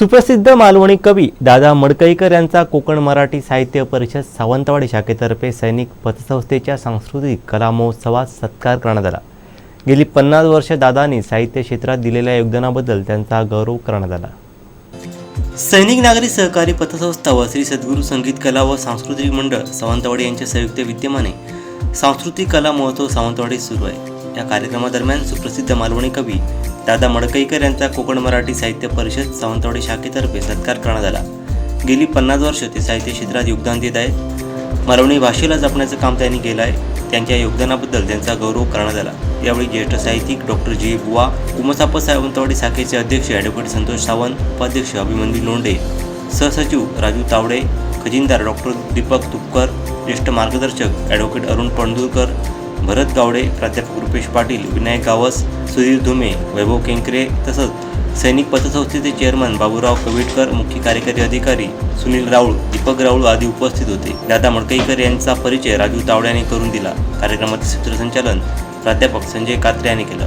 सुप्रसिद्ध मालवणी कवी दादा मडकईकर यांचा कोकण मराठी साहित्य परिषद सावंतवाडी शाखेतर्फे सैनिक पतसंस्थेच्या सांस्कृतिक कला महोत्सवात सत्कार करण्यात आला. गेली पन्नास वर्ष दादांनी साहित्य क्षेत्रात दिलेल्या योगदानाबद्दल त्यांचा गौरव करण्यात आला. सैनिक नागरी सहकारी पतसंस्था व श्री सद्गुरू संगीत कला व सांस्कृतिक मंडळ सावंतवाडी यांच्या संयुक्त विद्यमाने सांस्कृतिक कला महोत्सव सावंतवाडी सुरू आहे. या कार्यक्रमादरम्यान सुप्रसिद्ध मालवणी कवी दादा मडकईकर यांचा कोकण मराठी साहित्य परिषद सावंतवाडी शाखेतर्फे सत्कार करण्यात आला. गेली पन्नास वर्ष ते साहित्य क्षेत्रात योगदान देत आहेत. मालवणी भाषेला जपण्याचं काम त्यांनी केलं आहे. त्यांच्या योगदानाबद्दल त्यांचा गौरव करण्यात आला. यावेळी ज्येष्ठ साहित्यिक डॉक्टर जी. बुवा उमसाप सावंतवाडी शाखेचे अध्यक्ष ॲडव्होकेट संतोष सावंत उपाध्यक्ष अभिमन्यू लोंढे सहसचिव राजू तावडे खजिनदार डॉक्टर दीपक तुपकर ज्येष्ठ मार्गदर्शक ॲडव्होकेट अरुण पणदूरकर भरत गावडे प्राध्यापक रुपेश पाटील विनायक गावस सुधीर धुमे वैभव केंकरे तसंच सैनिक पतसंस्थेचे चेअरमन बाबूराव कवेटकर मुख्य कार्यकारी अधिकारी सुनील राऊळ दीपक राऊळ आदी उपस्थित होते. दादा मडकईकर यांचा परिचय राजू तावडे यांनी करून दिला. कार्यक्रमाचे सूत्रसंचालन प्राध्यापक संजय कात्रे यांनी केलं.